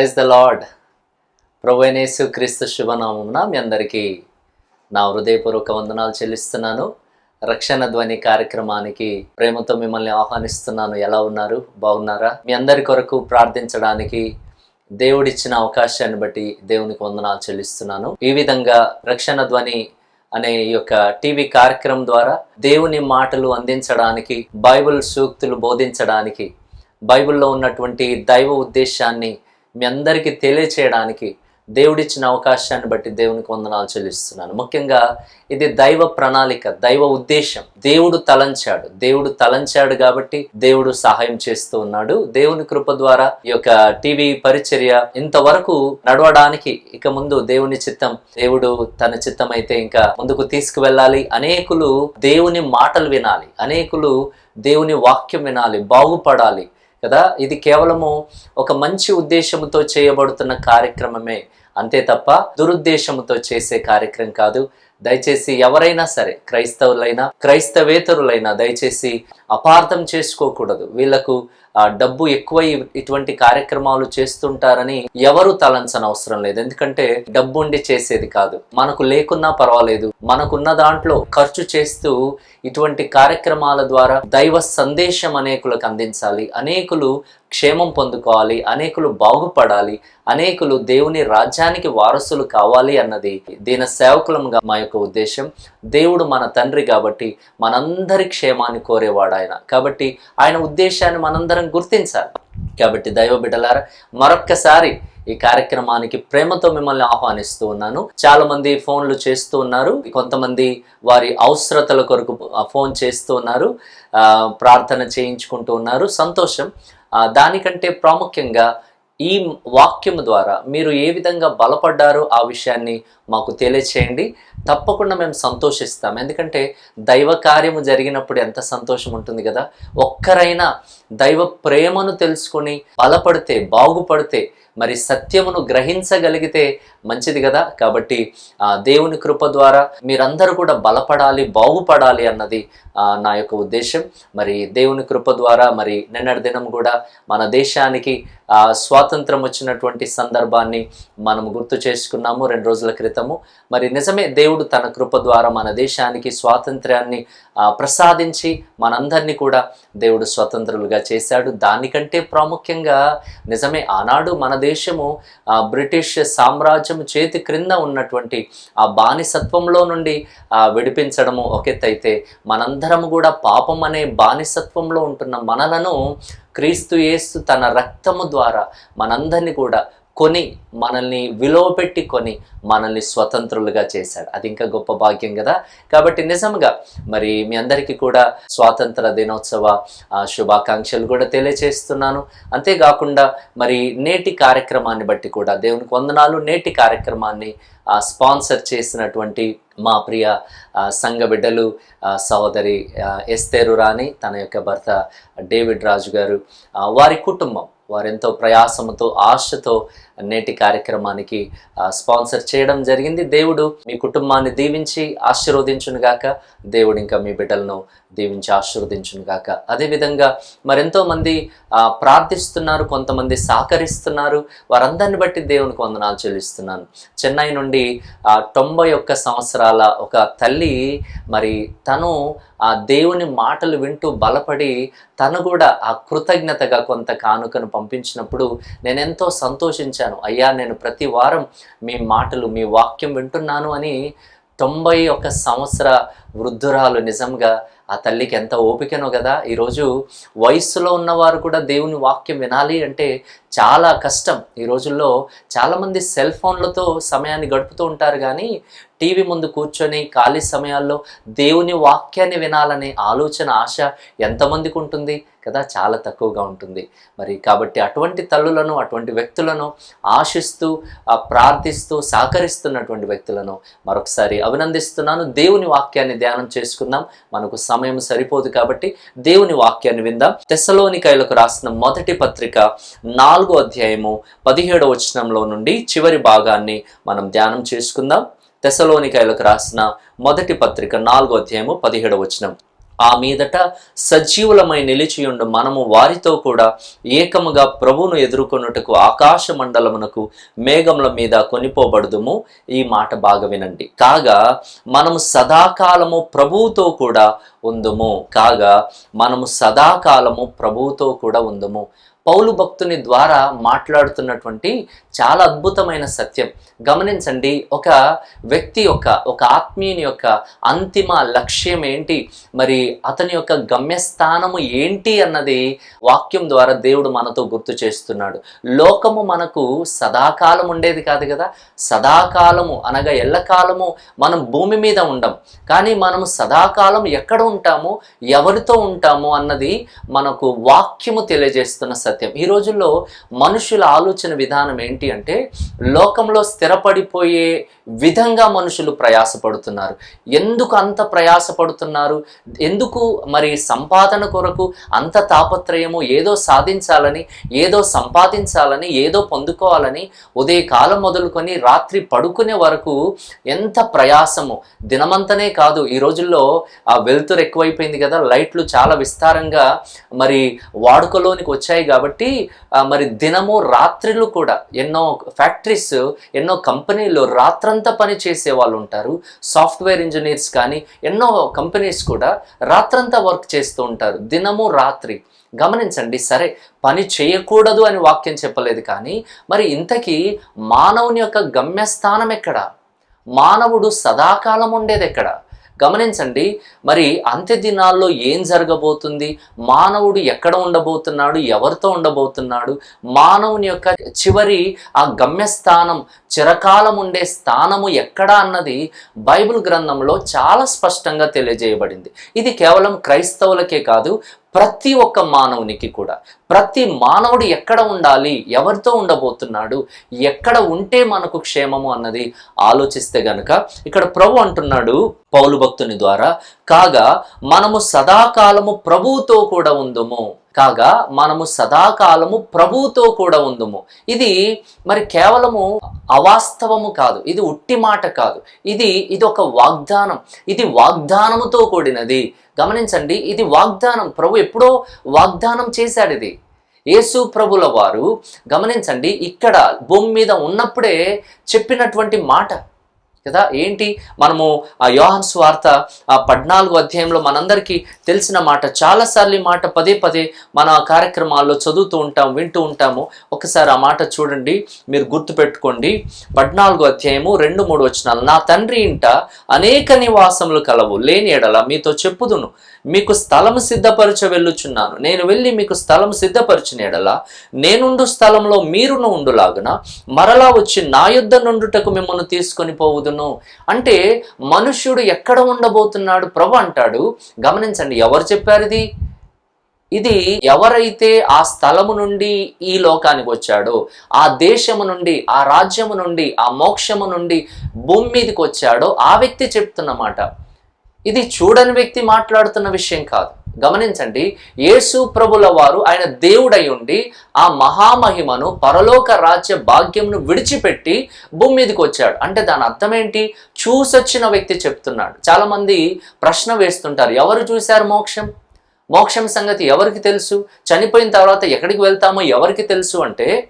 Praise the lord. ప్రభునేసు క్రీస్తు శుభనామమున మీ అందరికీ నా హృదయపూర్వక వందనాలు చెల్లిస్తున్నాను. రక్షణ ధ్వని కార్యక్రమానికి ప్రేమతో మిమ్మల్ని ఆహ్వానిస్తున్నాను. ఎలా ఉన్నారు? బాగున్నారా? మీ అందరి కొరకు ప్రార్థించడానికి దేవుడిచ్చిన అవకాశాన్ని బట్టి దేవునికి వందనాలు చెల్లిస్తున్నాను. ఈ విధంగా రక్షణ ధ్వని అనే ఈ యొక్క టీవీ కార్యక్రమం ద్వారా దేవుని మాటలు అందించడానికి బైబిల్ సూక్తులు బోధించడానికి బైబిల్లో ఉన్నటువంటి దైవ ఉద్దేశాన్ని మీ అందరికీ తెలియచేయడానికి దేవుడిచ్చిన అవకాశాన్ని బట్టి దేవునికి వందనాలు చెల్లిస్తున్నాను. ముఖ్యంగా ఇది దైవ ప్రణాళిక దైవ ఉద్దేశం. దేవుడు తలంచాడు. దేవుడు తలంచాడు కాబట్టి దేవుడు సహాయం చేస్తూ ఉన్నాడు. దేవుని కృప ద్వారా ఈ యొక్క టీవీ పరిచర్య ఇంతవరకు నడవడానికి ఇక ముందు దేవుని చిత్తం దేవుడు తన చిత్తం అయితే ఇంకా ముందుకు తీసుకువెళ్ళాలి. అనేకులు దేవుని మాటలు వినాలి. అనేకులు దేవుని వాక్యం వినాలి బాగుపడాలి. కదా? ఇది కేవలము ఒక మంచి ఉద్దేశంతో చేయబడుతున్న కార్యక్రమమే. అంతే తప్ప దురుద్దేశంతో చేసే కార్యక్రమం కాదు. దయచేసి ఎవరైనా సరే క్రైస్తవులైనా క్రైస్తవేతరులైనా దయచేసి అపార్థం చేసుకోకూడదు. వీళ్ళకు డబ్బు ఎక్కువ ఇటువంటి కార్యక్రమాలు చేస్తుంటారని ఎవరు తలంచని అవసరం లేదు. ఎందుకంటే డబ్బు ఉండి చేసేది కాదు. మనకు లేకున్నా పర్వాలేదు. మనకున్న దాంట్లో ఖర్చు చేస్తూ ఇటువంటి కార్యక్రమాల ద్వారా దైవ సందేశం అనేకులకు అందించాలి. అనేకులు క్షేమం పొందుకోవాలి. అనేకులు బాగుపడాలి. అనేకులు దేవుని రాజ్యానికి వారసులు కావాలి అన్నది దీని సేవకులంగా మా యొక్క ఉద్దేశం. దేవుడు మన తండ్రి కాబట్టి మనందరి క్షేమాన్ని కోరేవాడు ఆయన. కాబట్టి ఆయన ఉద్దేశాన్ని మనందరం గుర్తించాలి. కాబట్టి దైవ బిడ్డలారా మరొక్కసారి ఈ కార్యక్రమానికి ప్రేమతో మిమ్మల్ని ఆహ్వానిస్తూ ఉన్నాను. చాలా మంది ఫోన్లు చేస్తూ ఉన్నారు. కొంతమంది వారి అవసరతల కొరకు ఫోన్ చేస్తూ ఉన్నారు. ఆ, ప్రార్థన చేయించుకుంటూ ఉన్నారు. సంతోషం. దానికంటే ప్రాముఖ్యంగా ఈ వాక్యము ద్వారా మీరు ఏ విధంగా బలపడ్డారో ఆ విషయాన్ని మాకు తెలియచేయండి. తప్పకుండా మేము సంతోషిస్తాం. ఎందుకంటే దైవ కార్యము జరిగినప్పుడు ఎంత సంతోషం ఉంటుంది కదా. ఒక్కరైనా దైవ ప్రేమను తెలుసుకొని బలపడితే బాగుపడితే మరి సత్యమును గ్రహించగలిగితే మంచిది కదా? కాబట్టి దేవుని కృప ద్వారా మీరందరూ కూడా బలపడాలి బాగుపడాలి అన్నది నా యొక్క ఉద్దేశం. మరి దేవుని కృప ద్వారా మరి నిన్నటి దినం కూడా మన దేశానికి స్వాతంత్రం వచ్చినటువంటి సందర్భాన్ని మనం గుర్తు చేసుకున్నాము రెండు రోజుల క్రితము. మరి నిజమే దేవుడు తన కృప ద్వారా మన దేశానికి స్వాతంత్ర్యాన్ని ప్రసాదించి మనందరినీ కూడా దేవుడు స్వతంత్రులుగా చేశాడు. దానికంటే ప్రాముఖ్యంగా నిజమే ఆనాడు మన దేశము బ్రిటిష్ సామ్రాజ్యం చేతి క్రింద ఉన్నటువంటి ఆ బానిసత్వంలో నుండి విడిపించడము ఒకెత్తైతే మనందరము కూడా పాపం అనే బానిసత్వంలో ఉంటున్న మనలను క్రీస్తు యేసు తన రక్తము ద్వారా మనందరినీ కూడా కొని మనల్ని విలువ పెట్టి కొని మనల్ని స్వతంత్రులుగా చేశాడు. అది ఇంకా గొప్ప భాగ్యం కదా? కాబట్టి నిజంగా మరి మీ అందరికీ కూడా స్వాతంత్ర దినోత్సవ శుభాకాంక్షలు కూడా తెలియచేస్తున్నాను. అంతేకాకుండా మరి నేటి కార్యక్రమాన్ని బట్టి కూడా దేవునికి వందనాలు. నేటి కార్యక్రమాన్ని స్పాన్సర్ చేసినటువంటి మా ప్రియ ఆ, సంఘ బిడ్డలు సహోదరి ఎస్తేరు రాణి తన యొక్క భర్త డేవిడ్ రాజు గారు వారి కుటుంబం వారెంతో ప్రయాసముతో ఆశతో నేటి కార్యక్రమానికి స్పాన్సర్ చేయడం జరిగింది. దేవుడు మీ కుటుంబాన్ని దీవించి ఆశీర్వదించును గాక దేవుడు ఇంకా మీ బిడ్డలను దీవించి ఆశీర్వదించును గాక అదేవిధంగా మరెంతో మంది ఆ, ప్రార్థిస్తున్నారు కొంతమంది సహకరిస్తున్నారు. వారందరిని బట్టి దేవునికి వందనాలు చెల్లిస్తున్నాను. చెన్నై నుండి తొంభై ఒక్క సంవత్సరాల ఒక తల్లి మరి తను ఆ దేవుని మాటలు వింటూ బలపడి తను కూడా ఆ కృతజ్ఞతగా కొంత కానుకను పంపించినప్పుడు నేను ఎంతో సంతోషించాను. అయ్యా నేను ప్రతి వారం మీ మాటలు మీ వాక్యం వింటున్నాను అని తొంభై ఒక సంవత్సర వృద్ధురాలు నిజంగా ఆ తల్లికి ఎంత ఓపికనో కదా ఈరోజు వయస్సులో ఉన్నవారు కూడా దేవుని వాక్యం వినాలి అంటే చాలా కష్టం. ఈ రోజుల్లో చాలామంది సెల్ ఫోన్లతో సమయాన్ని గడుపుతూ ఉంటారు కానీ టీవీ ముందు కూర్చొని ఖాళీ సమయాల్లో దేవుని వాక్యాన్ని వినాలనే ఆలోచన ఆశ ఎంతమందికి ఉంటుంది? కదా చాలా తక్కువగా ఉంటుంది. మరి కాబట్టి అటువంటి తల్లులను అటువంటి వ్యక్తులను ఆశిస్తూ ప్రార్థిస్తూ సహకరిస్తున్నటువంటి వ్యక్తులను మరొకసారి అభినందిస్తున్నాను. దేవుని వాక్యాన్ని ధ్యానం చేసుకుందాం. మనకు సమయం సరిపోదు కాబట్టి దేవుని వాక్యాన్ని విందాం. తెసలోనికాయలకు రాసిన మొదటి పత్రిక నాలుగు అధ్యాయము పదిహేడవ వచనంలో నుండి చివరి భాగాన్ని మనం ధ్యానం చేసుకుందాం. తెసలోనికాయలకు రాసిన మొదటి పత్రిక నాలుగో అధ్యాయము పదిహేడవ వచనం. ఆ మీదట సజీవులమై నిలిచియుండు మనము వారితో కూడా ఏకముగా ప్రభువును ఎదుర్కొనుటకు ఆకాశ మండలమునకు మేఘముల మీద కొనిపోబడుదుము. ఈ మాట బాగా వినండి. కాగా మనము సదాకాలము ప్రభువుతో కూడా ఉందుము. కాగా మనము సదాకాలము ప్రభువుతో కూడా ఉందుము. పౌలు భక్తుని ద్వారా మాట్లాడుతున్నటువంటి చాలా అద్భుతమైన సత్యం. గమనించండి ఒక వ్యక్తి యొక్క ఒక ఆత్మీయుని యొక్క అంతిమ లక్ష్యం ఏంటి? మరి అతని యొక్క గమ్యస్థానము ఏంటి అన్నది వాక్యం ద్వారా దేవుడు మనతో గుర్తు చేస్తున్నాడు. లోకము మనకు సదాకాలం ఉండేది కాదు కదా? సదాకాలము అనగా ఎల్లకాలము మనం భూమి మీద ఉండం. కానీ మనము సదాకాలం ఎక్కడ ఉంటాము? ఎవరితో ఉంటాము అన్నది మనకు వాక్యము తెలియజేస్తున్న సత్యం. ఈ రోజుల్లో మనుషుల ఆలోచన విధానం ఏంటి అంటే లోకంలో స్థిరపడిపోయే విధంగా మనుషులు ప్రయాసపడుతున్నారు. ఎందుకు అంత ప్రయాసపడుతున్నారు? ఎందుకు మరి సంపాదన కొరకు అంత తాపత్రయము ఏదో సాధించాలని ఏదో సంపాదించాలని ఏదో పొందుకోవాలని ఉదయకాలం మొదలుకొని రాత్రి పడుకునే వరకు ఎంత ప్రయాసము. దినమంతనే కాదు ఈ రోజుల్లో ఆ వెలుతురు ఎక్కువైపోయింది కదా లైట్లు చాలా విస్తారంగా మరి వాడుకలోనికి వచ్చాయి కాబట్టి మరి దినము రాత్రిలు కూడా ఎన్నో ఫ్యాక్టరీస్ ఎన్నో కంపెనీలు రాత్రంతా పని చేసే వాళ్ళు ఉంటారు. సాఫ్ట్వేర్ ఇంజనీర్స్ కానీ ఎన్నో కంపెనీస్ కూడా రాత్రంతా వర్క్ చేస్తూ ఉంటారు. దినము రాత్రి. గమనించండి సరే పని చేయకూడదు అని వాక్యం చెప్పలేదు కానీ మరి ఇంతకీ మానవుని యొక్క గమ్యస్థానం ఎక్కడ? మానవుడు సదాకాలం ఉండేది ఎక్కడ? గమనించండి మరి అంత్య దినాల్లో ఏం జరగబోతుంది? మానవుడు ఎక్కడ ఉండబోతున్నాడు? ఎవరితో ఉండబోతున్నాడు? మానవుని యొక్క చివరి ఆ గమ్యస్థానం చిరకాలం ఉండే స్థానము ఎక్కడ అన్నది బైబిల్ గ్రంథంలో చాలా స్పష్టంగా తెలియజేయబడింది. ఇది కేవలం క్రైస్తవులకే కాదు ప్రతి ఒక్క మానవునికి కూడా. ప్రతి మానవుడు ఎక్కడ ఉండాలి? ఎవరితో ఉండబోతున్నాడు? ఎక్కడ ఉంటే మనకు క్షేమము అన్నది ఆలోచిస్తే గనక ఇక్కడ ప్రభు అంటున్నాడు పౌలు భక్తుని ద్వారా. కాగా మనము సదాకాలము ప్రభువుతో కూడా ఉందము. కాగా మనము సదాకాలము ప్రభువుతో కూడా ఉందుము. ఇది మరి కేవలము అవాస్తవము కాదు. ఇది ఉట్టి మాట కాదు. ఇది ఇది ఒక వాగ్దానం. ఇది వాగ్దానముతో కూడినది. గమనించండి ఇది వాగ్దానం. ప్రభు ఎప్పుడో వాగ్దానం చేశాడు ఇది యేసు ప్రభుల వారు గమనించండి ఇక్కడ భూమి మీద ఉన్నప్పుడే చెప్పినటువంటి మాట. కదా? ఏంటి? మనము ఆ యోహాన్ స్వార్త ఆ పద్నాలుగు అధ్యాయంలో మనందరికీ తెలిసిన మాట చాలాసార్లు ఈ మాట పదే పదే మన కార్యక్రమాల్లో చదువుతూ ఉంటాం వింటూ ఉంటాము. ఒకసారి ఆ మాట చూడండి మీరు గుర్తుపెట్టుకోండి. పద్నాలుగు అధ్యాయము రెండు మూడు వచనాలు. నా తండ్రి ఇంట అనేక నివాసములు కలవు. లేని ఎడల మీతో చెప్పుదును. మీకు స్థలం సిద్ధపరచ వెళ్ళుచున్నాను. నేను వెళ్ళి మీకు స్థలం సిద్ధపరిచిన ఎడల నేనుండు స్థలంలో మీరును ఉండులాగున మరలా వచ్చి నా యుద్ధ నుండుటకు మిమ్మల్ని తీసుకొని పోవుదు పోవుదును అంటే మనుష్యుడు ఎక్కడ ఉండబోతున్నాడు? ప్రభు అంటాడు గమనించండి ఎవరు చెప్పారు ఇది? ఇది ఎవరైతే ఆ స్థలము నుండి ఈ లోకానికి వచ్చాడో ఆ దేశము నుండి ఆ రాజ్యము నుండి ఆ మోక్షము నుండి భూమి మీదకి వచ్చాడో ఆ వ్యక్తి చెప్తున్నమాట ఇది చూడని వ్యక్తి మాట్లాడుతున్న విషయం కాదు. గమనించండి యేసు ప్రభుల వారు ఆయన దేవుడై ఉండి ఆ మహామహిమను పరలోక రాజ్య భాగ్యంను విడిచిపెట్టి భూమి మీదకి వచ్చాడు. అంటే దాని అర్థం ఏంటి? చూసొచ్చిన వ్యక్తి చెప్తున్నాడు. చాలామంది ప్రశ్న వేస్తుంటారు ఎవరు చూశారు మోక్షం? మోక్షం సంగతి ఎవరికి తెలుసు? చనిపోయిన తర్వాత ఎక్కడికి వెళ్తామో ఎవరికి తెలుసు అంటే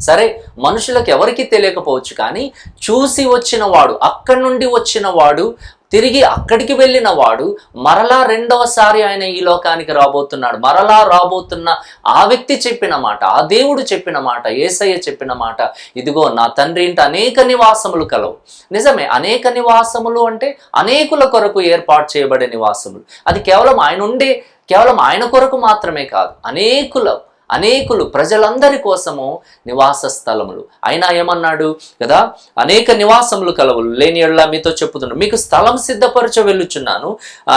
సరే మనుషులకు ఎవరికి తెలియకపోవచ్చు కానీ చూసి వచ్చిన వాడు అక్కడి నుండి వచ్చిన వాడు తిరిగి అక్కడికి వెళ్ళిన వాడు మరలా రెండవసారి ఆయన ఈ లోకానికి రాబోతున్నాడు. మరలా రాబోతున్న ఆ వ్యక్తి చెప్పిన మాట ఆ దేవుడు చెప్పిన మాట ఏసయ్య చెప్పిన మాట ఇదిగో నా తండ్రి ఇంటి అనేక నివాసములు కలవు. నిజమే అనేక నివాసములు అంటే అనేకుల కొరకు ఏర్పాటు చేయబడే నివాసములు. అది కేవలం ఆయన ఉండే కేవలం ఆయన కొరకు మాత్రమే కాదు అనేకుల అనేకులు ప్రజలందరి కోసము నివాస స్థలములు. అయినా ఏమన్నాడు? కదా అనేక నివాసములు కలవులు లేని ఎళ్ళ మీతో చెప్పుతున్నాను మీకు స్థలం సిద్ధపరచ వెళ్ళుచున్నాను.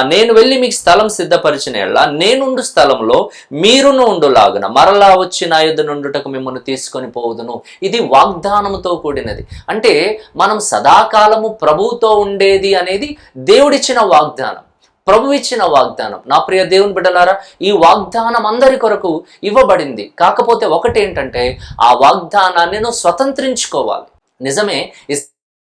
నేను వెళ్ళి మీకు స్థలం సిద్ధపరిచిన ఎళ్ళ నేనుండు స్థలంలో మీరును ఉండులాగున. మరలా వచ్చి నా యుద్ధ నుండుటకు మిమ్మల్ని తీసుకొని పోవుదును. ఇది వాగ్దానముతో కూడినది. అంటే మనం సదాకాలము ప్రభువుతో ఉండేది అనేది దేవుడిచ్చిన వాగ్దానం. ప్రభు ఇచ్చిన వాగ్దానం. నా ప్రియ దేవుని బిడ్డలారా ఈ వాగ్దానం అందరి కొరకు ఇవ్వబడింది. కాకపోతే ఒకటి ఏంటంటే ఆ వాగ్దానాన్ని నువ్వు స్వతంత్రించుకోవాలి. నిజమే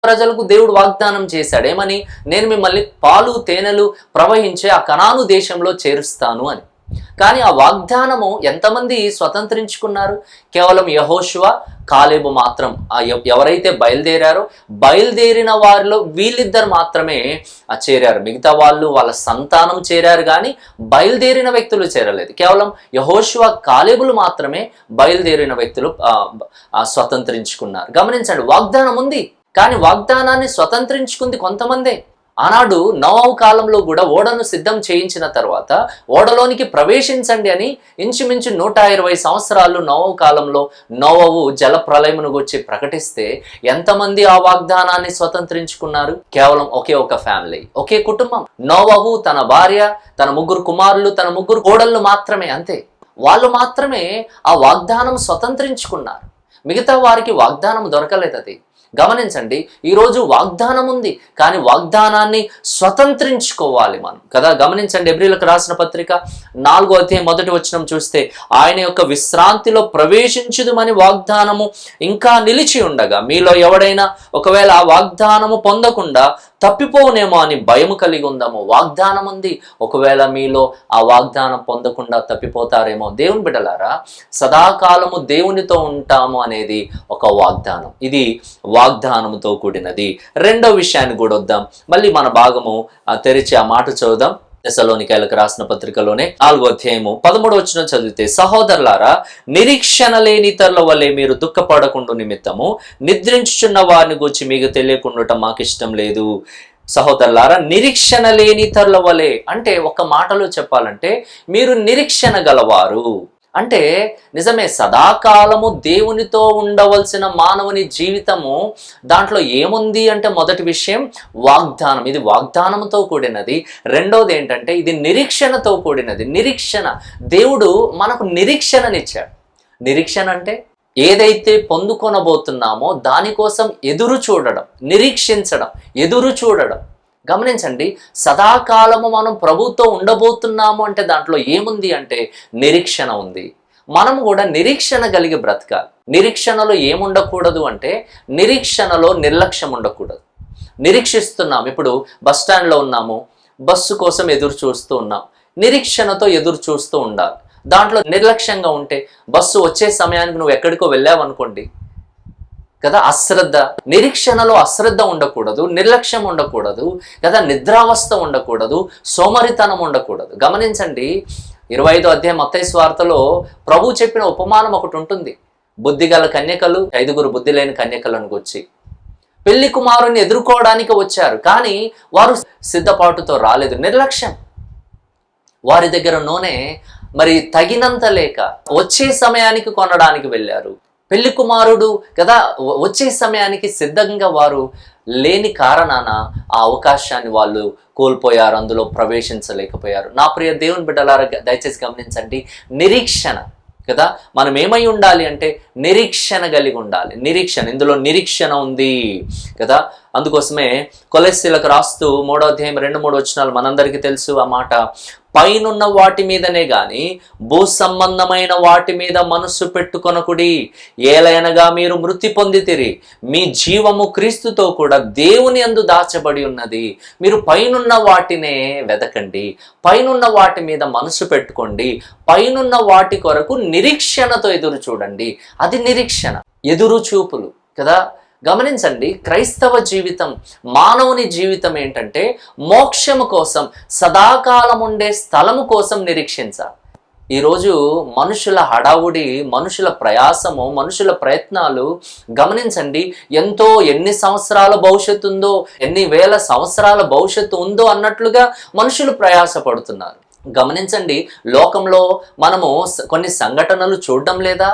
ప్రజలకు దేవుడు వాగ్దానం చేశాడేమని నేను మిమ్మల్ని పాలు తేనెలు ప్రవహించే ఆ కణాను దేశంలో చేరుస్తాను అని. కానీ ఆ వాగ్దానము ఎంతమంది స్వతంత్రించుకున్నారు? కేవలం యహోశివ కాలేబు మాత్రం. ఆ ఎవరైతే బయలుదేరారో బయలుదేరిన వారిలో వీళ్ళిద్దరు మాత్రమే చేరారు. మిగతా వాళ్ళు వాళ్ళ సంతానం చేరారు కానీ బయలుదేరిన వ్యక్తులు చేరలేదు. కేవలం యహోశివ కాలేబులు మాత్రమే బయలుదేరిన వ్యక్తులు స్వతంత్రించుకున్నారు. గమనించండి వాగ్దానం ఉంది. కానీ వాగ్దానాన్ని స్వతంత్రించుకుంది కొంతమందే. ఆనాడు నోవావు కాలంలో కూడా ఓడను సిద్ధం చేయించిన తర్వాత ఓడలోనికి ప్రవేశించండి అని ఇంచుమించు నూట ఇరవై సంవత్సరాలు నోవవు కాలంలో నోవవు జల ప్రళయమును గురించి ప్రకటిస్తే ఎంతమంది ఆ వాగ్దానాన్ని స్వతంత్రించుకున్నారు? కేవలం ఒకే ఒక ఫ్యామిలీ ఒకే కుటుంబం. నోవహు తన భార్య తన ముగ్గురు కుమారులు తన ముగ్గురు కోడళ్ళు మాత్రమే అంతే. వాళ్ళు మాత్రమే ఆ వాగ్దానం స్వతంత్రించుకున్నారు. మిగతా వారికి వాగ్దానం దొరకలేదు అది. గమనించండి ఈరోజు వాగ్దానం ఉంది కానీ వాగ్దానాన్ని స్వతంత్రించుకోవాలి మనం. కదా గమనించండి ఎబ్రిలకు రాసిన పత్రిక నాలుగో అధ్యాయం మొదటి వచనం చూస్తే ఆయన యొక్క విశ్రాంతిలో ప్రవేశించుదుమని వాగ్దానము ఇంకా నిలిచి ఉండగా మీలో ఎవడైనా ఒకవేళ ఆ వాగ్దానము పొందకుండా తప్పిపోనేమో అని భయం కలిగి ఉందాము వాగ్దానం ఉంది. ఒకవేళ మీలో ఆ వాగ్దానం పొందకుండా తప్పిపోతారేమో దేవుని బిడ్డలారా సదాకాలము దేవునితో ఉంటాము అనేది ఒక వాగ్దానం. ఇది వాగ్దానముతో కూడినది. రెండో విషయాన్ని కూడా వద్దాం. మళ్ళీ మన భాగము ఆ తెరిచి ఆ మాట చదువుదాం. దశలోనికాయలకు రాసిన పత్రికలోనే నాలుగో అధ్యాయము పదమూడు వచ్చిన చదివితే సహోదరులారా నిరీక్షణ లేని ఇతరుల వల్లే మీరు దుఃఖపడకుండా నిమిత్తము నిద్రించుచున్న వారిని గురించి మీకు తెలియకుండా మాకు ఇష్టం లేదు. సహోదరులారా నిరీక్షణ లేని ఇతరుల వలె అంటే ఒక మాటలో చెప్పాలంటే మీరు నిరీక్షణ గలవారు. అంటే నిజమే సదాకాలము దేవునితో ఉండవలసిన మానవుని జీవితము దాంట్లో ఏముంది అంటే మొదటి విషయం వాగ్దానం. ఇది వాగ్దానంతో కూడినది. రెండోది ఏంటంటే ఇది నిరీక్షణతో కూడినది. నిరీక్షణ. దేవుడు మనకు నిరీక్షణనిచ్చాడు. నిరీక్షణ అంటే ఏదైతే పొందుకొనబోతున్నామో దానికోసం ఎదురు చూడడం నిరీక్షించడం ఎదురు చూడడం. గమనించండి సదాకాలము మనం ప్రభుతో ఉండబోతున్నాము అంటే దాంట్లో ఏముంది అంటే నిరీక్షణ ఉంది. మనం కూడా నిరీక్షణ కలిగి బ్రతకాలి. నిరీక్షణలో ఏముండకూడదు అంటే నిరీక్షణలో నిర్లక్ష్యం ఉండకూడదు. నిరీక్షిస్తున్నాం ఇప్పుడు బస్ స్టాండ్లో ఉన్నాము బస్సు కోసం ఎదురు చూస్తూ ఉన్నాం నిరీక్షణతో ఎదురు చూస్తూ ఉండాలి. దాంట్లో నిర్లక్ష్యంగా ఉంటే బస్సు వచ్చే సమయానికి నువ్వు ఎక్కడికో వెళ్ళావనుకోండి కదా? అశ్రద్ధ. నిరీక్షణలో అశ్రద్ధ ఉండకూడదు నిర్లక్ష్యం ఉండకూడదు కదా? నిద్రావస్థ ఉండకూడదు సోమరితనం ఉండకూడదు. గమనించండి ఇరవై ఐదో అధ్యాయం అత్తయ్య స్వార్థలో ప్రభు చెప్పిన ఉపమానం ఒకటి ఉంటుంది. బుద్ధిగల కన్యకలు ఐదుగురు బుద్ధి లేని కన్యకలను గుర్చి. పెళ్ళి కుమారుని ఎదుర్కోవడానికి వచ్చారు కానీ వారు సిద్ధపాటుతో రాలేదు నిర్లక్ష్యం. వారి దగ్గర నూనె మరి తగినంత లేక వచ్చే సమయానికి కొనడానికి వెళ్ళారు. పెళ్ళి కుమారుడు కదా వచ్చే సమయానికి సిద్ధంగా వారు లేని కారణాన ఆ అవకాశాన్ని వాళ్ళు కోల్పోయారు అందులో ప్రవేశించలేకపోయారు. నా ప్రియ దేవుని బిడ్డలారా దయచేసి గమనించండి నిరీక్షణ కదా మనం ఏమై ఉండాలి అంటే నిరీక్షణ కలిగి ఉండాలి. నిరీక్షణ ఇందులో నిరీక్షణ ఉంది కదా. అందుకోసమే కొలెస్సీలకు రాస్తూ మూడో అధ్యాయం రెండు మూడు వచ్చినాలు మనందరికీ తెలుసు ఆ మాట. పైనున్న వాటి మీదనే గాని భూ సంబంధమైన వాటి మీద మనస్సు పెట్టుకొనకుడి. ఏలైనగా మీరు మృతి పొందితిరి. మీ జీవము క్రీస్తుతో కూడా దేవుని అందు దాచబడి ఉన్నది. మీరు పైనున్న వాటినే వెదకండి. పైనున్న వాటి మీద మనసు పెట్టుకోండి. పైనున్న వాటి కొరకు నిరీక్షణతో ఎదురు చూడండి. అది నిరీక్షణ. ఎదురు చూపులు కదా? గమనించండి క్రైస్తవ జీవితం మానవుని జీవితం ఏంటంటే మోక్షము కోసం సదాకాలం ఉండే స్థలము కోసం నిరీక్షించాలి. ఈరోజు మనుషుల హడావుడి మనుషుల ప్రయాసము మనుషుల ప్రయత్నాలు గమనించండి ఎంతో ఎన్ని సంవత్సరాల భవిష్యత్తు ఉందో ఎన్ని వేల సంవత్సరాల భవిష్యత్తు ఉందో అన్నట్లుగా మనుషులు ప్రయాసపడుతున్నారు. గమనించండి లోకంలో మనము కొన్ని సంఘటనలు చూడడం లేదా?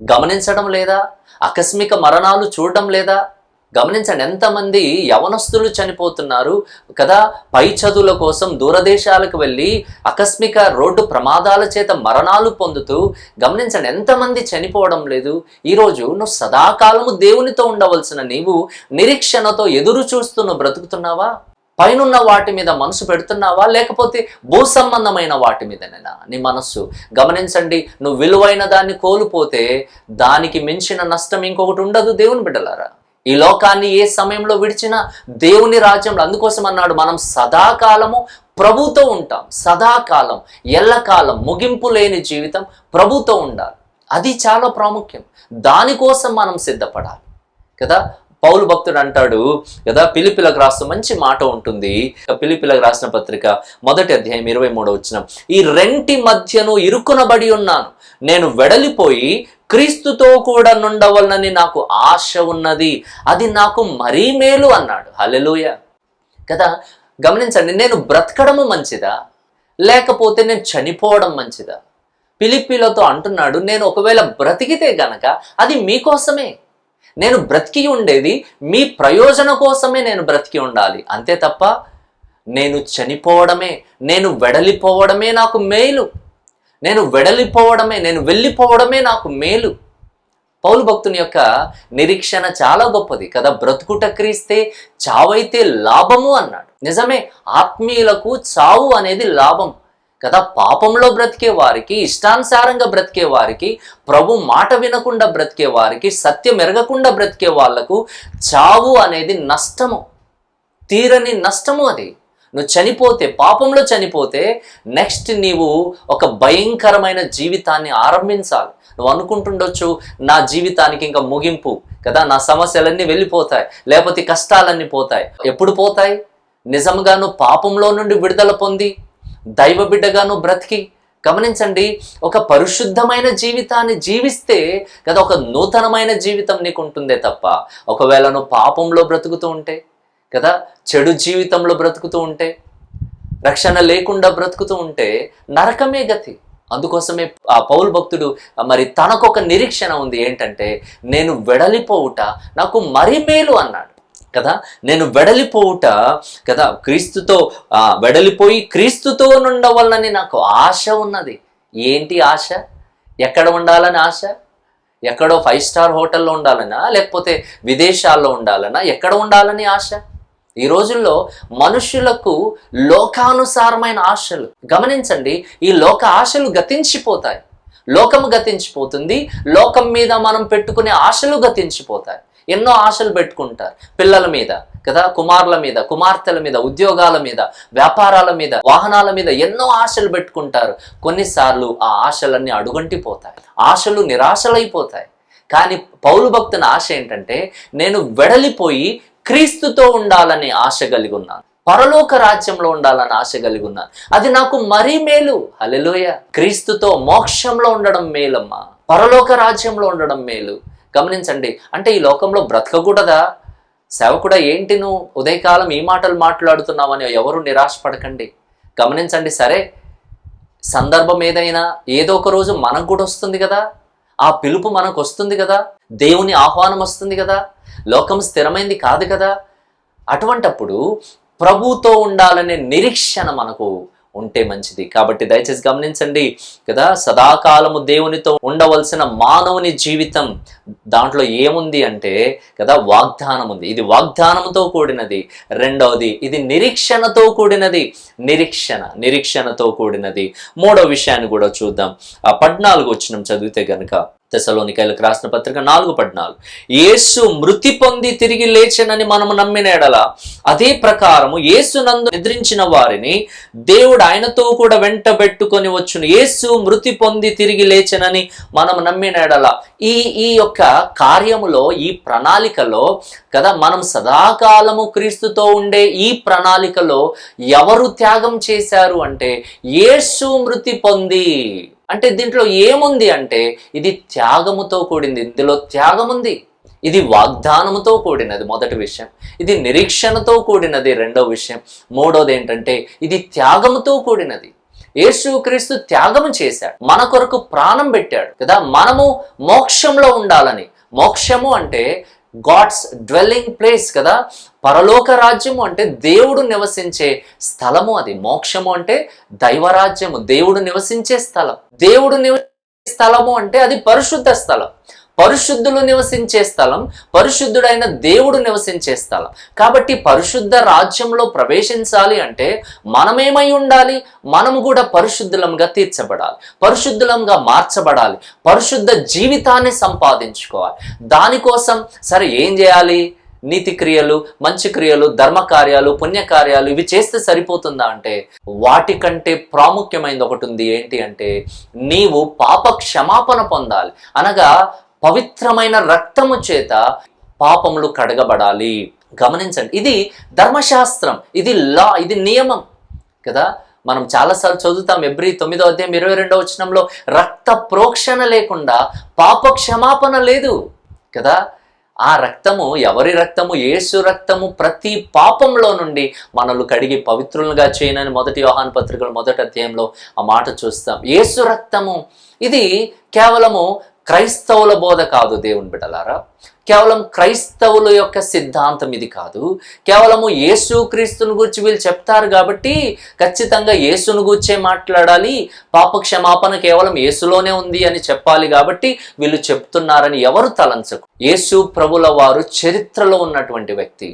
గమనించడం లేదా? ఆకస్మిక మరణాలు చూడడం లేదా? గమనించండి ఎంతమంది యవనస్తులు చనిపోతున్నారు కదా? పై చదువుల కోసం దూరదేశాలకు వెళ్ళి ఆకస్మిక రోడ్డు ప్రమాదాల చేత మరణాలు పొందుతూ గమనించండి ఎంతమంది చనిపోవడం లేదు? ఈరోజు నువ్వు సదాకాలము దేవునితో ఉండవలసిన నీవు నిరీక్షణతో ఎదురు చూస్తూ నువ్వు బ్రతుకుతున్నావా? పైనున్న వాటి మీద మనసు పెడుతున్నావా? లేకపోతే భూ సంబంధమైన వాటి మీదనేనా? నీ మనస్సు. గమనించండి నువ్వు విలువైన దాన్ని కోల్పోతే దానికి మించిన నష్టం ఇంకొకటి ఉండదు దేవుని బిడ్డలారా. ఈ లోకాన్ని ఏ సమయంలో విడిచినా దేవుని రాజ్యంలో అందుకోసం అన్నాడు మనం సదాకాలము ప్రభుతో ఉంటాం. సదాకాలం ఎల్లకాలం ముగింపు లేని జీవితం ప్రభుతో ఉండాలి. అది చాలా ప్రాముఖ్యం. దానికోసం మనం సిద్ధపడాలి. కదా? పౌలు భక్తుడు అంటాడు కదా పిలిపిలకు రాస్తూ మంచి మాట ఉంటుంది. పిలిపిలకు రాసిన పత్రిక మొదటి అధ్యాయం ఇరవై మూడో వచ్చిన ఈ రెంటి మధ్యను ఇరుకునబడి ఉన్నాను. నేను వెడలిపోయి క్రీస్తుతో కూడా నుండవలనని నాకు ఆశ ఉన్నది. అది నాకు మరీ మేలు అన్నాడు. హలెలుయ కదా గమనించండి నేను బ్రతకడము మంచిదా? లేకపోతే నేను చనిపోవడం మంచిదా? పిలిపిలతో అంటున్నాడు నేను ఒకవేళ బ్రతికితే గనక అది మీకోసమే. నేను బ్రతికి ఉండేది మీ ప్రయోజన కోసమే నేను బ్రతికి ఉండాలి. అంతే తప్ప నేను చనిపోవడమే నేను వెడలిపోవడమే నాకు మేలు. నేను వెడలిపోవడమే నేను వెళ్ళిపోవడమే నాకు మేలు. పౌలు భక్తుని యొక్క నిరీక్షణ చాలా గొప్పది. కదా బ్రతుకుట క్రీస్తే చావైతే లాభము అన్నాడు. నిజమే ఆత్మీయులకు చావు అనేది లాభం. కదా? పాపంలో బ్రతికే వారికి ఇష్టానుసారంగా బ్రతికే వారికి ప్రభు మాట వినకుండా బ్రతికే వారికి సత్యం ఎరగకుండా బ్రతికే వాళ్ళకు చావు అనేది నష్టము. తీరని నష్టము అది. నువ్వు చనిపోతే పాపంలో చనిపోతే నెక్స్ట్ నీవు ఒక భయంకరమైన జీవితాన్ని ఆరంభించాలి. నువ్వు అనుకుంటుండొచ్చు నా జీవితానికి ఇంకా ముగింపు కదా? నా సమస్యలన్నీ వెళ్ళిపోతాయి లేకపోతే కష్టాలన్నీ పోతాయి. ఎప్పుడు పోతాయి? నిజంగా నువ్వు పాపంలో నుండి విడుదల పొంది దైవ బిడ్డగాను బ్రతికి గమనించండి ఒక పరిశుద్ధమైన జీవితాన్ని జీవిస్తే కదా ఒక నూతనమైన జీవితం నీకు ఉంటుందే తప్ప. ఒకవేళ నువ్వు పాపంలో బ్రతుకుతూ ఉంటే కదా చెడు జీవితంలో బ్రతుకుతూ ఉంటే రక్షణ లేకుండా బ్రతుకుతూ ఉంటే నరకమే గతి. అందుకోసమే ఆ పౌలు భక్తుడు మరి తనకొక నిరీక్షణ ఉంది ఏంటంటే నేను వెడలిపోవుట నాకు మరీ మేలు అన్నాడు. కదా? నేను వెడలిపోవుట కదా? క్రీస్తుతో ఆ, వెడలిపోయి క్రీస్తుతో నుండవలనని నాకు ఆశ ఉన్నది. ఏంటి ఆశ? ఎక్కడ ఉండాలని ఆశ? ఎక్కడో ఫైవ్ స్టార్ హోటల్లో ఉండాలనా? లేకపోతే విదేశాల్లో ఉండాలనా? ఎక్కడ ఉండాలని ఆశ? ఈ రోజుల్లో మనుషులకు లోకానుసారమైన ఆశలు. గమనించండి ఈ లోక ఆశలు గతించిపోతాయి. లోకము గతించిపోతుంది. లోకం మీద మనం పెట్టుకునే ఆశలు గతించిపోతాయి. ఎన్నో ఆశలు పెట్టుకుంటారు. పిల్లల మీద కదా కుమారుల మీద కుమార్తెల మీద ఉద్యోగాల మీద వ్యాపారాల మీద వాహనాల మీద ఎన్నో ఆశలు పెట్టుకుంటారు. కొన్నిసార్లు ఆ ఆశలన్నీ అడుగంటిపోతాయి. ఆశలు నిరాశలైపోతాయి. కానీ పౌరు భక్తుని ఆశ ఏంటంటే నేను వెడలిపోయి క్రీస్తుతో ఉండాలని ఆశ కలిగి ఉన్నాను. పరలోక రాజ్యంలో ఉండాలని ఆశ కలిగి ఉన్నాను. అది నాకు మరీ మేలు. హలెలోయ క్రీస్తుతో మోక్షంలో ఉండడం మేలమ్మా. పరలోక రాజ్యంలో ఉండడం మేలు. గమనించండి. అంటే ఈ లోకంలో బ్రతకకూడదా? సేవకుడ ఏంటి నువ్వు? ఉదయకాలం ఈ మాటలు మాట్లాడుతున్నావని ఎవరు నిరాశపడకండి. గమనించండి సరే సందర్భం ఏదైనా ఏదో ఒక రోజు మనకు కూడా వస్తుంది కదా? ఆ పిలుపు మనకు వస్తుంది కదా? దేవుని ఆహ్వానం వస్తుంది కదా? లోకం స్థిరమైంది కాదు కదా? అటువంటప్పుడు ప్రభుతో ఉండాలనే నిరీక్షణ మనకు ఉంటే మంచిది. కాబట్టి దయచేసి గమనించండి కదా సదాకాలము దేవునితో ఉండవలసిన మానవుని జీవితం దాంట్లో ఏముంది అంటే కదా వాగ్దానం ఉంది. ఇది వాగ్దానంతో కూడినది. రెండవది ఇది నిరీక్షణతో కూడినది. నిరీక్షణ నిరీక్షణతో కూడినది. మూడో విషయాన్ని కూడా చూద్దాం. ఆ పద్నాలుగు వచ్చిన చదివితే గనుక తెసలోనికాయలకు రాసిన పత్రిక నాలుగు పద్నాలుగు. యేసు మృతి పొంది తిరిగి లేచనని మనము నమ్మిన ఎడల అదే ప్రకారము యేసు నందు నిద్రించిన వారిని దేవుడు ఆయనతో కూడా వెంట పెట్టుకొని వచ్చును. యేసు మృతి పొంది తిరిగి లేచనని మనం నమ్మిన ఎడల ఈ ఈ యొక్క కార్యములో ఈ ప్రణాళికలో కదా మనం సదాకాలము క్రీస్తుతో ఉండే ఈ ప్రణాళికలో ఎవరు త్యాగం చేశారు అంటే యేసు మృతి పొంది అంటే దీంట్లో ఏముంది అంటే ఇది త్యాగముతో కూడింది ఇందులో త్యాగం ఉంది ఇది వాగ్దానముతో కూడినది మొదటి విషయం. ఇది నిరీక్షణతో కూడినది రెండవ విషయం. మూడోది ఏంటంటే ఇది త్యాగముతో కూడినది. యేసుక్రీస్తు త్యాగము చేశాడు. మన కొరకు ప్రాణం పెట్టాడు కదా. మనము మోక్షంలో ఉండాలని. మోక్షము అంటే గాడ్స్ డ్వెల్లింగ్ ప్లేస్ కదా. పరలోక రాజ్యము అంటే దేవుడు నివసించే స్థలము అది. మోక్షము అంటే దైవరాజ్యము. దేవుడు నివసించే స్థలం. దేవుడు నివసించే స్థలము అంటే అది పరిశుద్ధ స్థలం. పరిశుద్ధులు నివసించే స్థలం పరిశుద్ధుడైన దేవుడు నివసించే స్థలం. కాబట్టి పరిశుద్ధ రాజ్యంలో ప్రవేశించాలి అంటే మనమేమై ఉండాలి? మనము కూడా పరిశుద్ధులంగా తీర్చబడాలి. పరిశుద్ధులంగా మార్చబడాలి. పరిశుద్ధ జీవితాన్ని సంపాదించుకోవాలి. దానికోసం సరే ఏం చేయాలి? నీతి క్రియలు మంచి క్రియలు ధర్మ కార్యాలు పుణ్యకార్యాలు ఇవి చేస్తే సరిపోతుందా అంటే వాటికంటే ప్రాముఖ్యమైనది ఒకటి ఉంది ఏంటి అంటే నీవు పాప క్షమాపణ పొందాలి. అనగా పవిత్రమైన రక్తము చేత పాపములు కడగబడాలి. గమనించండి ఇది ధర్మశాస్త్రం ఇది లా ఇది నియమం కదా? మనం చాలాసార్లు చదువుతాం ఎబ్రి తొమ్మిదో అధ్యాయం ఇరవై రెండో వచనంలో రక్త ప్రోక్షణ లేకుండా పాప క్షమాపణ లేదు కదా? ఆ రక్తము ఎవరి రక్తము? యేసు రక్తము ప్రతి పాపంలో నుండి మనల్ని కడిగి పవిత్రులుగా చేయనని మొదటి యోహాన్ పత్రికలు మొదటి అధ్యాయంలో ఆ మాట చూస్తాం. యేసు రక్తము ఇది కేవలము క్రైస్తవుల బోధ కాదు దేవుని బిడ్డలారా. కేవలం క్రైస్తవుల యొక్క సిద్ధాంతం ఇది కాదు. కేవలము యేసు క్రీస్తుని గురించి వీళ్ళు చెప్తారు కాబట్టి ఖచ్చితంగా యేసును గురించే మాట్లాడాలి. పాప క్షమాపణ కేవలం యేసులోనే ఉంది అని చెప్పాలి కాబట్టి వీళ్ళు చెప్తున్నారని ఎవరు తలంచకు. యేసు ప్రభుల వారు చరిత్రలో ఉన్నటువంటి వ్యక్తి.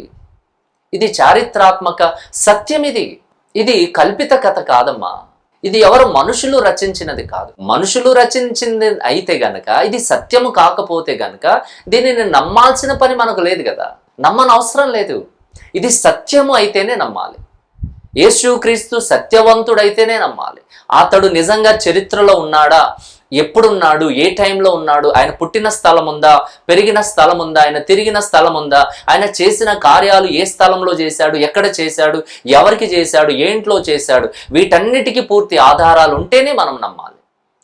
ఇది చారిత్రాత్మక సత్యం ఇది. ఇది కల్పిత కథ కాదమ్మా. ఇది ఎవరు మనుషులు రచించినది కాదు. మనుషులు రచించింది అయితే గనక ఇది సత్యము కాకపోతే గనక దీనిని నమ్మాల్సిన పని మనకు లేదు కదా. నమ్మని అవసరం లేదు. ఇది సత్యము అయితేనే నమ్మాలి. యేసుక్రీస్తు సత్యవంతుడైతేనే నమ్మాలి. అతడు నిజంగా చరిత్రలో ఉన్నాడా? ఎప్పుడున్నాడు? ఏ టైంలో ఉన్నాడు? ఆయన పుట్టిన స్థలం ఉందా పెరిగిన స్థలం ఉందా ఆయన తిరిగిన స్థలం ఉందా ఆయన చేసిన కార్యాలు ఏ స్థలంలో చేశాడు? ఎక్కడ చేశాడు? ఎవరికి చేశాడు? ఏంట్లో చేశాడు? వీటన్నిటికీ పూర్తి ఆధారాలు ఉంటేనే మనం నమ్మాలి.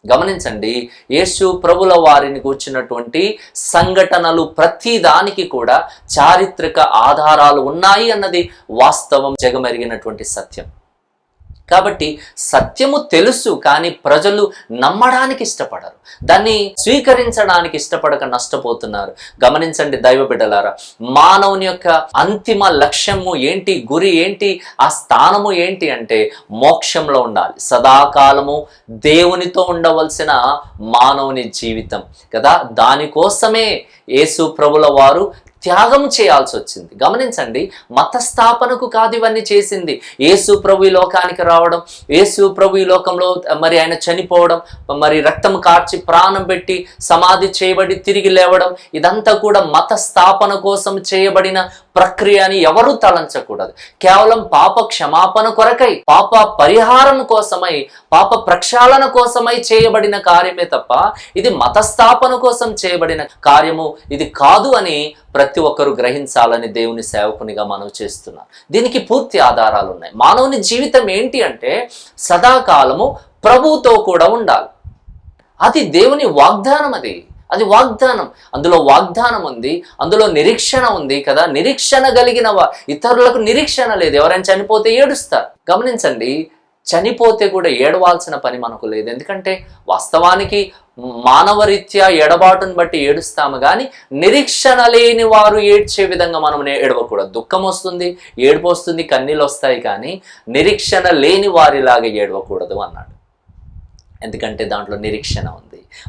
గమనించండి యేసు ప్రభుల వారిని కూర్చున్నటువంటి సంఘటనలు ప్రతి దానికి కూడా చారిత్రక ఆధారాలు ఉన్నాయి అన్నది వాస్తవం జగమెరిగినటువంటి సత్యం. కాబట్టి సత్యము తెలుసు కానీ ప్రజలు నమ్మడానికి ఇష్టపడరు. దాన్ని స్వీకరించడానికి ఇష్టపడక నష్టపోతున్నారు. గమనించండి దైవ బిడ్డలారా మానవుని యొక్క అంతిమ లక్ష్యము ఏంటి గురి ఏంటి ఆ స్థానము ఏంటి అంటే మోక్షంలో ఉండాలి. సదాకాలము దేవునితో ఉండవలసిన మానవుని జీవితం కదా. దానికోసమే యేసు ప్రభుల వారు త్యాగం చేయాల్సి వచ్చింది. గమనించండి మత స్థాపనకు కాదు ఇవన్నీ చేసింది. యేసు ప్రభు ఈ లోకానికి రావడం యేసు ప్రభు ఈ లోకంలో మరి ఆయన చనిపోవడం మరి రక్తం కార్చి ప్రాణం పెట్టి సమాధి చేయబడి తిరిగి లేవడం ఇదంతా కూడా మత స్థాపన కోసం చేయబడిన ప్రక్రియని ఎవరు తలంచకూడదు. కేవలం పాప క్షమాపణ కొరకై పాప పరిహారం కోసమై పాప ప్రక్షాళన కోసమై చేయబడిన కార్యమే తప్ప ఇది మతస్థాపన కోసం చేయబడిన కార్యము ఇది కాదు అని ప్రతి ఒక్కరు గ్రహించాలని దేవుని సేవకునిగా మనం చేస్తున్నాం దీనికి పూర్తి ఆధారాలు ఉన్నాయి. మానవుని జీవితం ఏంటి అంటే సదాకాలము ప్రభువుతో కూడా ఉండాలి. అది దేవుని వాగ్దానం అది అది వాగ్దానం. అందులో వాగ్దానం ఉంది అందులో నిరీక్షణ ఉంది కదా నిరీక్షణ కలిగిన ఇతరులకు నిరీక్షణ లేదు. ఎవరైనా చనిపోతే ఏడుస్తారు. గమనించండి చనిపోతే కూడా ఏడవాల్సిన పని మనకు లేదు. ఎందుకంటే వాస్తవానికి మానవరీత్యా ఎడబాటును బట్టి ఏడుస్తాము కానీ నిరీక్షణ లేని వారు ఏడ్చే విధంగా మనం ఏడవకూడదు. దుఃఖం వస్తుంది ఏడుపు వస్తుంది కన్నీళ్ళు వస్తాయి కానీ నిరీక్షణ లేని వారిలాగా ఏడవకూడదు అన్నాడు. ఎందుకంటే దాంట్లో నిరీక్షణ ఉంది.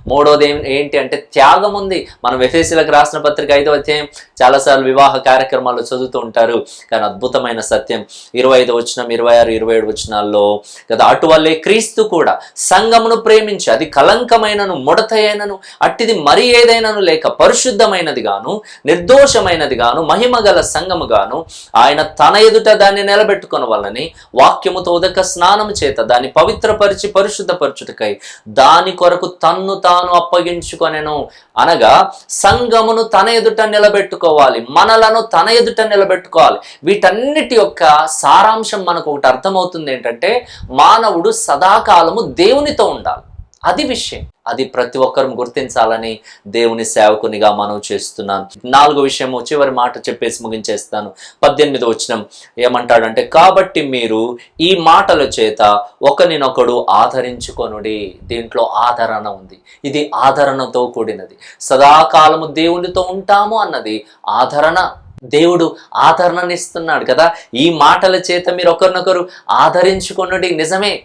మూడోది ఏం- ఏంటి అంటే త్యాగం ఉంది. మనం ఎఫ్ఎస్సీలకు రాసిన పత్రిక ఐదో అధ్యాయం చాలాసార్లు వివాహ కార్యక్రమాలు చదువుతూ ఉంటారు. కానీ అద్భుతమైన సత్యం. ఇరవై ఐదు వచనం ఇరవై ఆరు ఇరవై ఏడు వచనాల్లో కదా అటువల్లే క్రీస్తు కూడా సంఘమును ప్రేమించి అది కలంకమైనను ముడతయైనను అట్టిది మరి ఏదైనాను లేక పరిశుద్ధమైనది గాను నిర్దోషమైనది గాను మహిమ గల సంఘము గాను ఆయన తన ఎదుట దాన్ని నిలబెట్టుకున్న వల్లని వాక్యముతో ఉదక స్నానము చేత దాన్ని పవిత్రపరిచి పరిశుద్ధపరచుటకై దాని కొరకు తన్ను తాను అప్పగించుకొనెను. అనగా సంఘమును తన ఎదుట నిలబెట్టుకోవాలి. మనలను తన ఎదుట నిలబెట్టుకోవాలి. వీటన్నిటి యొక్క సారాంశం మనకు ఒకటి అర్థమవుతుంది ఏంటంటే మానవుడు సదాకాలము దేవునితో ఉండాలి. అది విషయం. అది ప్రతి ఒక్కరూ గుర్తించాలని దేవుని సేవకునిగా మనం చేస్తున్నాను. నాలుగో విషయం చివరి మాట చెప్పేసి ముగించేస్తాను. పద్దెనిమిది వచ్చినం ఏమంటాడంటే కాబట్టి మీరు ఈ మాటల చేత ఒకరినొకడు ఆదరించుకొనుడి. దీంట్లో ఆదరణ ఉంది. ఇది ఆదరణతో కూడినది. సదాకాలము దేవునితో ఉంటాము అన్నది ఆదరణ. దేవుడు ఆదరణనిస్తున్నాడు కదా. ఈ మాటల చేత మీరు ఒకరినొకరు ఆదరించుకొనుడి నిజమే.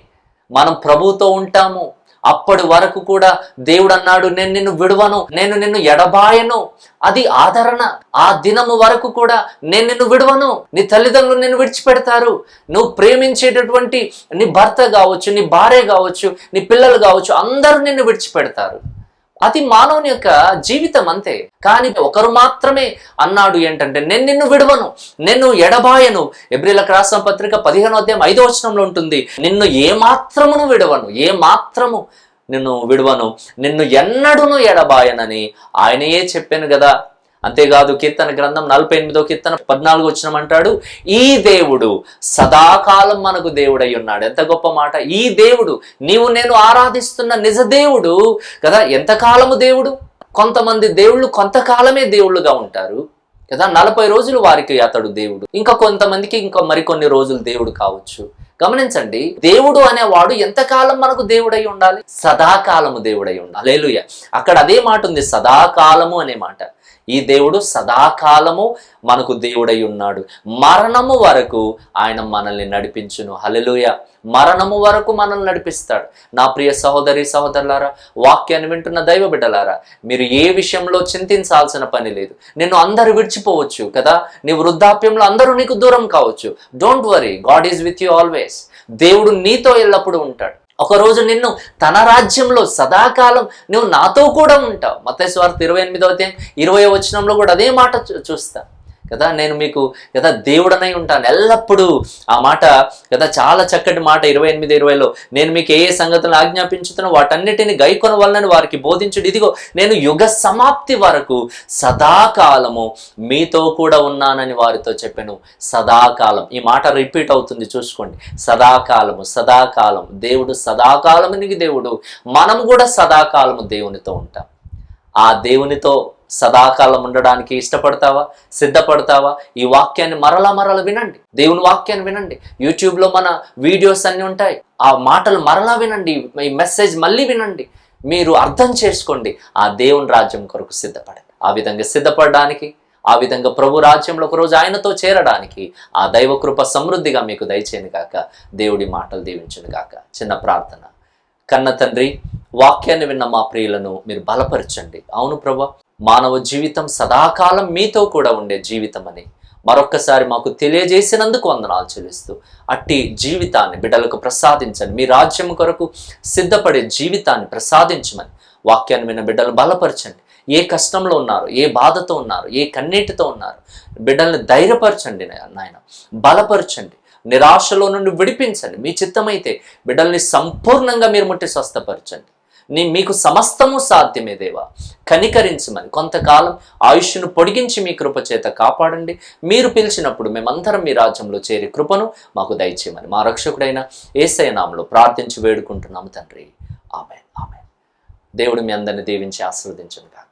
మనం ప్రభుతో ఉంటాము. అప్పటి వరకు కూడా దేవుడు అన్నాడు నేను నిన్ను విడువను నేను నిన్ను ఎడబాయను. అది ఆదరణ. ఆ దినము వరకు కూడా నేను నిన్ను విడువను నీ తల్లిదండ్రులు నిన్ను విడిచిపెడతారు. నువ్వు ప్రేమించేటటువంటి నీ భర్త కావచ్చు నీ భార్య కావచ్చు నీ పిల్లలు కావచ్చు అందరూ నిన్ను విడిచిపెడతారు. అది మానవుని యొక్క జీవితం అంతే. కానీ ఒకరు మాత్రమే అన్నాడు ఏంటంటే నేను నిన్ను విడవను నిన్ను ఎడబాయను. ఎబ్రిలకు రాసిన పత్రిక పదిహేనో అధ్యాయం ఐదో వచనంలో ఉంటుంది నిన్ను ఏ మాత్రమును విడవను ఏ మాత్రము నిన్ను విడవను నిన్ను ఎన్నడును ఎడబాయనని ఆయనయే చెప్పాను కదా అంతేకాదు కీర్తన గ్రంథం నలభై ఎనిమిదో కీర్తన పద్నాలుగు వచ్చినమంటాడు ఈ దేవుడు సదాకాలం మనకు దేవుడై ఉన్నాడు. ఎంత గొప్ప మాట. ఈ దేవుడు నీవు నేను ఆరాధిస్తున్న నిజ దేవుడు కదా ఎంతకాలము దేవుడు? కొంతమంది దేవుళ్ళు కొంతకాలమే దేవుళ్ళుగా ఉంటారు కదా నలభై రోజులు వారికి అతడు దేవుడు. ఇంకా కొంతమందికి ఇంకా మరికొన్ని రోజులు దేవుడు కావచ్చు. గమనించండి దేవుడు అనేవాడు ఎంతకాలం మనకు దేవుడై ఉండాలి? సదాకాలము దేవుడై ఉండాలి. అక్కడ అదే మాట ఉంది సదాకాలము అనే మాట. ఈ దేవుడు సదాకాలము మనకు దేవుడై ఉన్నాడు. మరణము వరకు ఆయన మనల్ని నడిపించును. హలలుయ మరణము వరకు మనల్ని నడిపిస్తాడు. నా ప్రియ సహోదరి సహోదరులారా వాక్యాన్ని వింటున్న దైవ బిడ్డలారా మీరు ఏ విషయంలో చింతించాల్సిన పని లేదు. నిన్ను అందరు విడిచిపోవచ్చు కదా? నీ వృద్ధాప్యంలో అందరూ నీకు దూరం కావచ్చు. Don't worry God is with you always దేవుడు నీతో ఎల్లప్పుడూ ఉంటాడు. ఒకరోజు నిన్ను తన రాజ్యంలో సదాకాలం నువ్వు నాతో కూడా ఉంటావు. మతేశ్వార్త ఇరవై ఎనిమిదవ అధ్యాయం ఇరవై వచనంలో కూడా అదే మాట చూ- చూస్తా. కదా నేను మీకు కదా దేవుడనై ఉంటాను. ఎల్లప్పుడూ ఆ మాట కదా చాలా చక్కటి మాట ఇరవై ఎనిమిది ఇరవైలో నేను మీకు ఏ ఏ సంగతులను ఆజ్ఞాపించుతున్నా వాటన్నిటిని గైకొన వలన వారికి బోధించుడు. ఇదిగో నేను యుగ సమాప్తి వరకు సదాకాలము మీతో కూడా ఉన్నానని వారితో చెప్పాను. సదాకాలం. ఈ మాట రిపీట్ అవుతుంది చూసుకోండి. సదాకాలము సదాకాలం. దేవుడు సదాకాలమునికి దేవుడు. మనం కూడా సదాకాలము దేవునితో ఉంటాం. ఆ దేవునితో సదాకాలం ఉండడానికి ఇష్టపడతావా? సిద్ధపడతావా? ఈ వాక్యాన్ని మరలా మరలా వినండి. దేవుని వాక్యాన్ని వినండి. యూట్యూబ్లో మన వీడియోస్ అన్నీ ఉంటాయి. ఆ మాటలు మరలా వినండి. ఈ మెసేజ్ మళ్ళీ వినండి. మీరు అర్థం చేసుకోండి. ఆ దేవుని రాజ్యం కొరకు సిద్ధపడండి. ఆ విధంగా సిద్ధపడడానికి ఆ విధంగా ప్రభు రాజ్యంలో ఒకరోజు ఆయనతో చేరడానికి ఆ దైవ కృప సమృద్ధిగా మీకు దయచేయను కాక దేవుడి మాటలు దీవించను కాక చిన్న ప్రార్థన. కన్న తండ్రి వాక్యాన్ని విన్న మా ప్రియులను మీరు బలపరచండి. అవును ప్రభా మానవ జీవితం సదాకాలం మీతో కూడా ఉండే జీవితం అని మరొక్కసారి మాకు తెలియజేసినందుకు వందనాలు చెల్లిస్తూ అట్టి జీవితాన్ని బిడ్డలకు ప్రసాదించండి. మీ రాజ్యం కొరకు సిద్ధపడే జీవితాన్ని ప్రసాదించమని వాక్యాన్ని విన్న బిడ్డలు బలపరచండి. ఏ కష్టంలో ఉన్నారు ఏ బాధతో ఉన్నారు ఏ కన్నీటితో ఉన్నారు బిడ్డల్ని ధైర్యపరచండి నాయన. బలపరచండి. నిరాశలో నుండి విడిపించండి. మీ చిత్తమైతే బిడ్డల్ని సంపూర్ణంగా మీరు ముట్టి స్వస్థపరచండి. నీ మీకు సమస్తము సాధ్యమే దేవా. కనికరించమని కొంతకాలం ఆయుష్ను పొడిగించి మీ కృప చేత కాపాడండి. మీరు పిలిచినప్పుడు మేమందరం మీ రాజ్యంలో చేరి కృపను మాకు దయచేయమని మా రక్షకుడైన ఏసయ నామలో ప్రార్థించి వేడుకుంటున్నాము తండ్రి. ఆమె ఆమె దేవుడు మీ అందరిని దీవించి ఆశీర్వదించను కాక